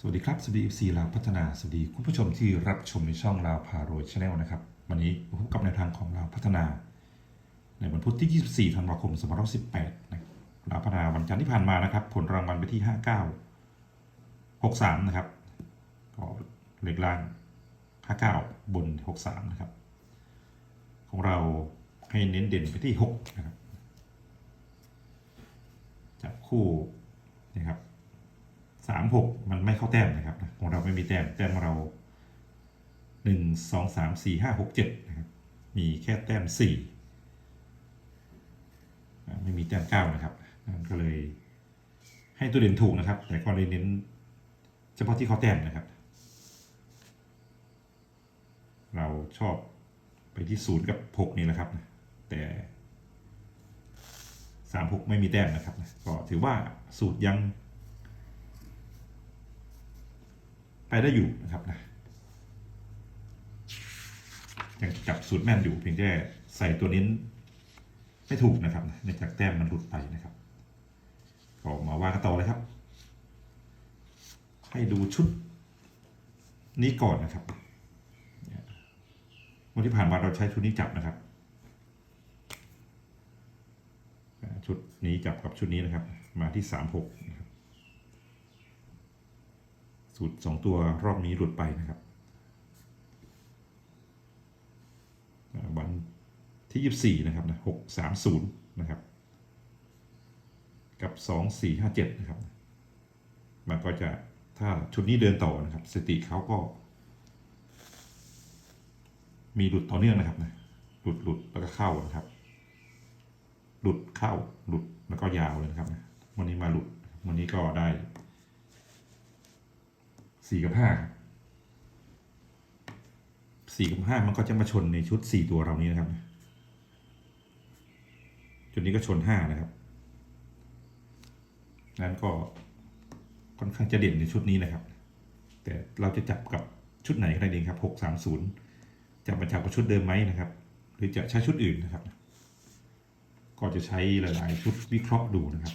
สวัสดีครับ สวัสดี FC ลาวพัฒนา สวัสดีคุณผู้ชมที่รับชมในช่องลาวพารวยชาแนลนะครับ วันนี้พบกับแนวทางของลาวพัฒนา ในวันพุธที่ 24 ธันวาคม 2518นะครับลาวพัฒนาวันจันทร์ที่ผ่านมานะครับ ผลรางวัลไปที่ 59 63 นะครับ ก็เลขล่าง 59 บน 63 นะครับ ของเราให้เน้นเด่นไปที่ 6 นะครับ จับคู่นะครับ สามหกมันไม่เข้าแต้มนะครับของเราไม่มีแต้มแต้มเราหนึ่งสองสามสี่ห้าหกเจ็ดนะครับมีแค่แต้มสี่ไม่มีแต้มเก้านะครับก็เลยให้ตัวเด่นถูกนะครับ แต่ก็เลยเน้นเฉพาะที่เขาแต้มนะครับ เราชอบไปที่ศูนย์กับหกนี่แหละครับ แต่สามหกไม่มีแต้มนะครับ ก็ถือว่าสูตรยัง ไปได้อยู่นะครับนะยังจับสูตรแม่นอยู่เพียงแค่ใส่ตัวนี้ไม่ถูกนะครับนะเนื่องจากแต้มมันหลุดไปนะครับก็มาว่ากันต่อเลยครับ ให้ดูชุดนี้ก่อนนะครับเนี่ยวันที่ผ่านมาเราใช้ชุดนี้จับนะครับ ชุดนี้จับกับชุดนี้นะครับ มาที่สามหก สูตรสองตัวรอบนี้หลุดไปนะครับวันที่ยี่สี่นะครับนะหกสามศูนย์นะครับ กับสองสี่ห้าเจ็ดนะครับ มันก็จะถ้าชุดนี้เดินต่อนะครับสติเขาก็ มีหลุดต่อเนื่องนะครับนะหลุดหลุดแล้วก็เข้านะครับ หลุดเข้าหลุดแล้วก็ยาวเลยนะครับนะวันนี้มาหลุดวันนี้ก็ได้ สี่กับห้าสี่กับห้ามันก็จะมาชนในชุดสี่ตัวเรานี้นะครับจุดนี้ก็ชนห้านะครับนั้นก็ค่อนข้างจะเด่นในชุดนี้นะครับ แต่เราจะจับกับชุดไหนก็ได้เองครับหกสามศูนย์จะมาจับกับชุดเดิมไหมนะครับ หรือจะใช้ชุดอื่นนะครับ ก็จะใช้หลาย ๆ ชุดวิเคราะห์ดูนะครับ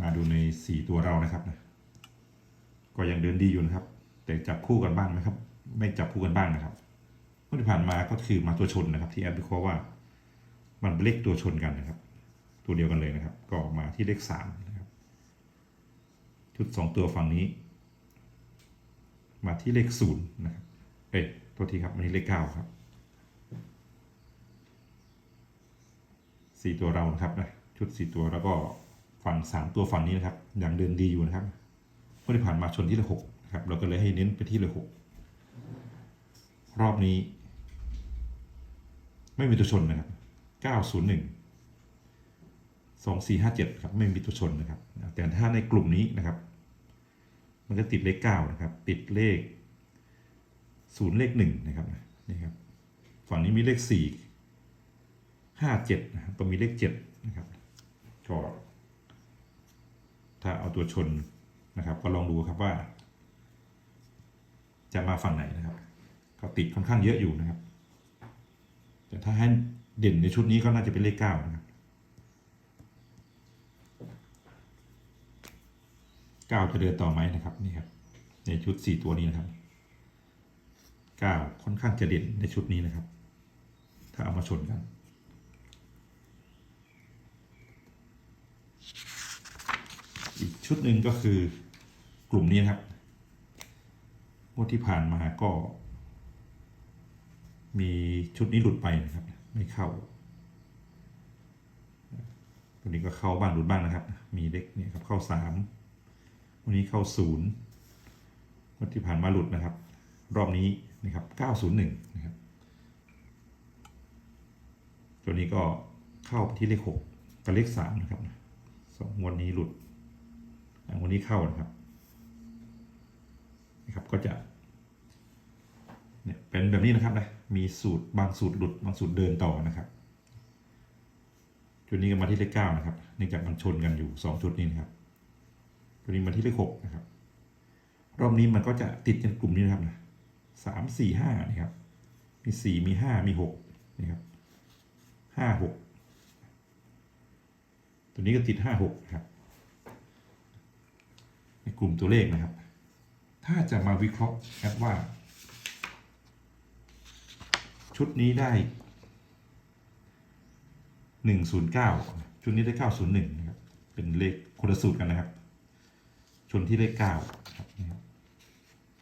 มาดูในสี่ตัวเรานะครับนะก็ยังเดินดีอยู่นะครับ แต่จับคู่กันบ้างไหมครับ ไม่จับคู่กันบ้างนะครับเมื่อที่ผ่านมาก็คือมาตัวชนนะครับ ที่แอปวิเคราะห์ว่า มันเป็นเลขตัวชนกันนะครับ ตัวเดียวกันเลยนะครับ ก็มาที่เลขสามนะครับชุดสองตัวฝั่งนี้ มาที่เลขศูนย์นะครับเอ้ยโทษทีครับมาที่เลขเก้าครับสี่ตัวเรานะครับนะชุดสี่ตัวแล้วก็ ฝั่งสามตัวฝั่งนี้นะครับยังเดินดีอยู่นะครับเมื่อที่ผ่านมาชนที่เลขหกนะครับเราก็เลยให้เน้นไปที่เลขหกรอบนี้ ไม่มีตัวชนนะครับเก้าศูนย์หนึ่งสองสี่ห้าเจ็ดครับไม่มีตัวชนนะครับ แต่ถ้าในกลุ่มนี้นะครับ มันก็ติดเลขเก้านะครับ ติดเลขศูนย์เลขหนึ่งนะครับนี่ครับฝั่งนี้มีเลขสี่ห้าเจ็ดนะครับก็มีเลขเจ็ดนะครับก็ ถ้าเอาตัวชนนะครับ ก็ลองดูครับว่า จะมาฝั่งไหนนะครับ ก็ติดค่อนข้างเยอะอยู่นะครับ แต่ถ้าให้เด่นในชุดนี้ก็น่าจะเป็นเลขเก้านะครับเก้าจะเดินต่อไหมนะครับนี่ครับ ในชุดสี่ตัวนี้นะครับเก้าค่อนข้างจะเด่นในชุดนี้นะครับ ถ้าเอามาชนกัน อีก ชุดหนึ่งก็คือกลุ่มนี้นะครับงวดที่ผ่านมาก็ มีชุดนี้หลุดไปนะครับ ไม่เข้า ตัวนี้ก็เข้าบ้างหลุดบ้างนะครับ มีเล็กเนี่ยครับเข้าสามวันนี้เข้าศูนย์งวดที่ผ่านมาหลุดนะครับ รอบนี้นะครับเก้าศูนย์หนึ่งนะครับ ตัวนี้ก็เข้าไปที่เลขหกกับเลขสามนะครับสองวดนี้หลุด วันนี้เข้านะครับนะครับก็จะเนี่ยเป็นแบบนี้นะครับนะมีสูตรบางสูตรหลุดบางสูตรเดินต่อนะครับ จุดนี้ก็มาที่เลขเก้านะครับเนื่องจากมันชนกันอยู่สองจุดนี้นะครับจุดนี้มาที่เลขหกนะครับ รอบนี้มันก็จะติดในกลุ่มนี้นะครับนะสามสี่ห้านี่ครับ มีสี่มีห้ามีหกนี่ครับห้าหกตัวนี้ก็ติดห้าหกครับ ในกลุ่มตัวเลขนะครับ ถ้าจะมาวิเคราะห์แอดว่า ชุดนี้ได้หนึ่งศูนย์เก้าชุดนี้ได้เก้าศูนย์หนึ่งนะครับ เป็นเลขคนละสูตรกันนะครับ ชนที่เลขเก้าครับนี่ครับ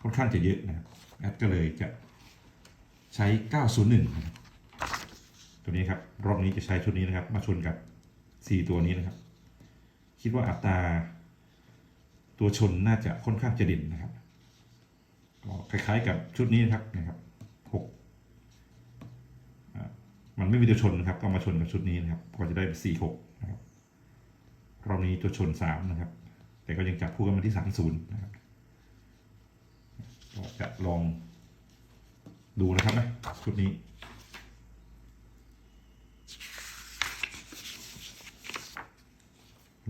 ค่อนข้างจะเยอะนะครับแอดก็เลยจะใช้เก้าศูนย์หนึ่งนะครับตัวนี้ครับรอบนี้จะใช้ชุดนี้นะครับ มาชนกับสี่ตัวนี้นะครับ คิดว่าอัตรา ตัวชนน่าจะค่อนข้างจะเด่นนะครับก็คล้ายๆกับชุดนี้นะครับนะครับหกอ่ามันไม่มีตัวชนนะครับก็มาชนกับชุดนี้นะครับก็จะได้สี่หกนะครับรอบนี้ตัวชนสามนะครับ แต่ก็ยังจับคู่กันมาที่สามศูนย์นะครับก็จะลองดูนะครับนะชุดนี้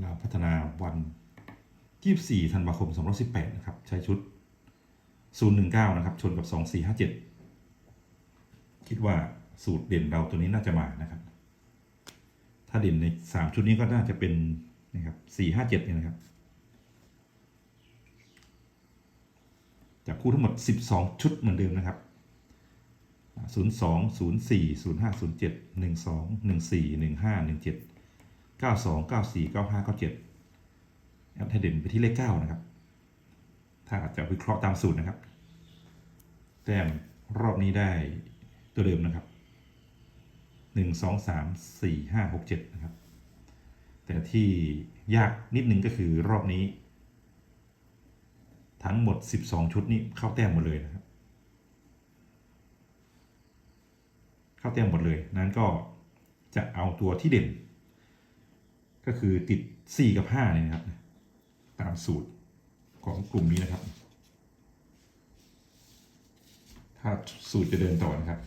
เราพัฒนาวัน 24 ธันวาคม 2018 นะครับ ใช้ชุด 019 นะครับ ชนกับ 2457 คิดว่าสูตรเด่นเราตัวนี้น่าจะมานะครับ ถ้าเด่นใน 3 ชุดนี้ก็น่าจะเป็นนะครับ 457 เนี่ยนะครับจับคู่ทั้งหมด 12 ชุดเหมือนเดิมนะครับ 02 04 05 07 12 14 15 17 92 94 95 97 แอดให้เด่นไปที่เลข9นะครับ ถ้าจะวิเคราะห์ตามสูตรนะครับ แต้มรอบนี้ได้ตัวเดิมนะครับ1 2 3 4 5 6 7นะครับ แต่ที่ยากนิดนึงก็คือรอบนี้ ทั้งหมด12ชุดนี้เข้าแต้มหมดเลยนะครับ เข้าแต้มหมดเลย นั้นก็จะเอาตัวที่เด่น ก็คือติด4กับ5เนี่ยนะครับ ตามสูตรของกลุ่มนี้นะครับ ถ้าสูตรจะเดินต่อนะครับ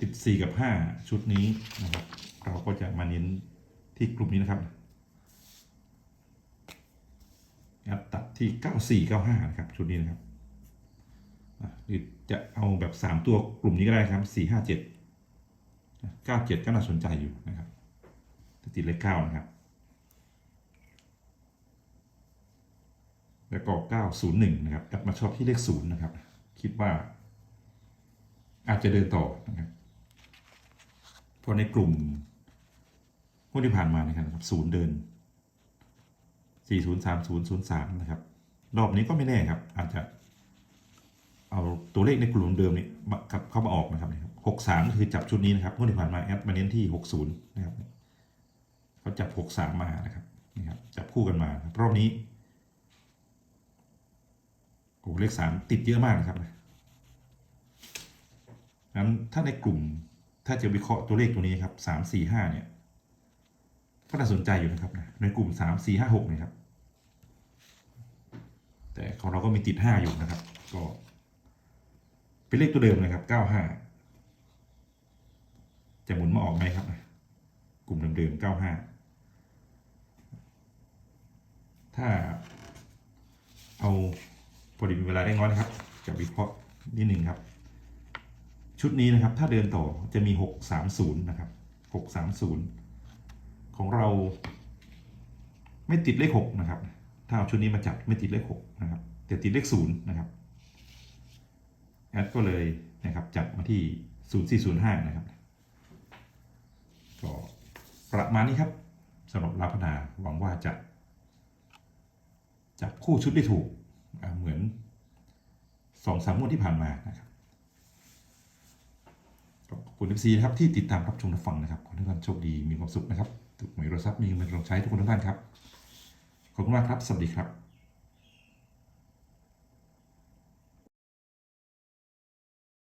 ติด4กับ 5 ชุดนี้นะครับ เราก็จะมาเน้นที่กลุ่มนี้นะครับครับตัดที่ 94 95 นะครับ ชุดนี้นะครับหรือจะเอาแบบ 3 ตัวกลุ่มนี้ก็ได้ครับ 4 5 7 97 ก็น่าสนใจอยู่นะครับติดเลขเก้านะครับ แล้วก็ 901 นะครับกลับมาชอบที่เลขศูนย์นะครับ คิดว่า อาจจะเดินต่อนะครับเพราะในกลุ่มพวกที่ผ่านมานะครับศูนย์เดิน 403003 นะครับ รอบนี้ก็ไม่แน่ครับ อาจจะ เอาตัวเลขในกลุ่มเดิมนี้กับเข้ามาออกนะครับหกสามคือจับชุดนี้นะครับงวดที่ผ่านมาแอดมาเน้นที่60นะครับเขาจับหกสามมานะครับนี่ครับจับคู่กันมา รอบนี้ โอ้เลขสามติดเยอะมากนะครับงั้นถ้าในกลุ่มถ้าจะวิเคราะห์ตัวเลขตัวนี้ครับสามสี่ห้าเนี่ยก็น่าสนใจอยู่นะครับนะในกลุ่มสามสี่ห้าหกนะครับ แต่ของเราก็มีติดห้าอยู่นะครับ ก็เป็นเลขตัวเดิมนะครับเก้าห้าจะหมุนมาออกไหมครับนะกลุ่มเดิมๆ95ถ้าเอา พอดีมีเวลาได้น้อยนะครับจะวิเคราะห์นิดหนึ่งครับ ชุดนี้นะครับถ้าเดินต่อจะมี 630 นะครับ 630 ของเรา ไม่ติดเลข 6 นะครับ ถ้าเอาชุดนี้มาจัดไม่ติดเลข 6 นะครับ แต่ติดเลข 0 นะครับแอดก็เลยนะครับจัดมาที่ 0405 นะครับก็ประมาณนี้ครับสำหรับลาพนาหวังว่าจะจับคู่ชุดได้ถูก เหมือนสองสามงวดที่ผ่านมานะครับขอบคุณเอฟซีนะครับที่ติดตามรับชมรับฟังนะครับขอให้ทุกท่านโชคดีมีความสุขนะครับถูกหวยรถทรัพย์มีเงินรองใช้ทุกคนทุกท่านครับขอบคุณมากครับ สวัสดีครับ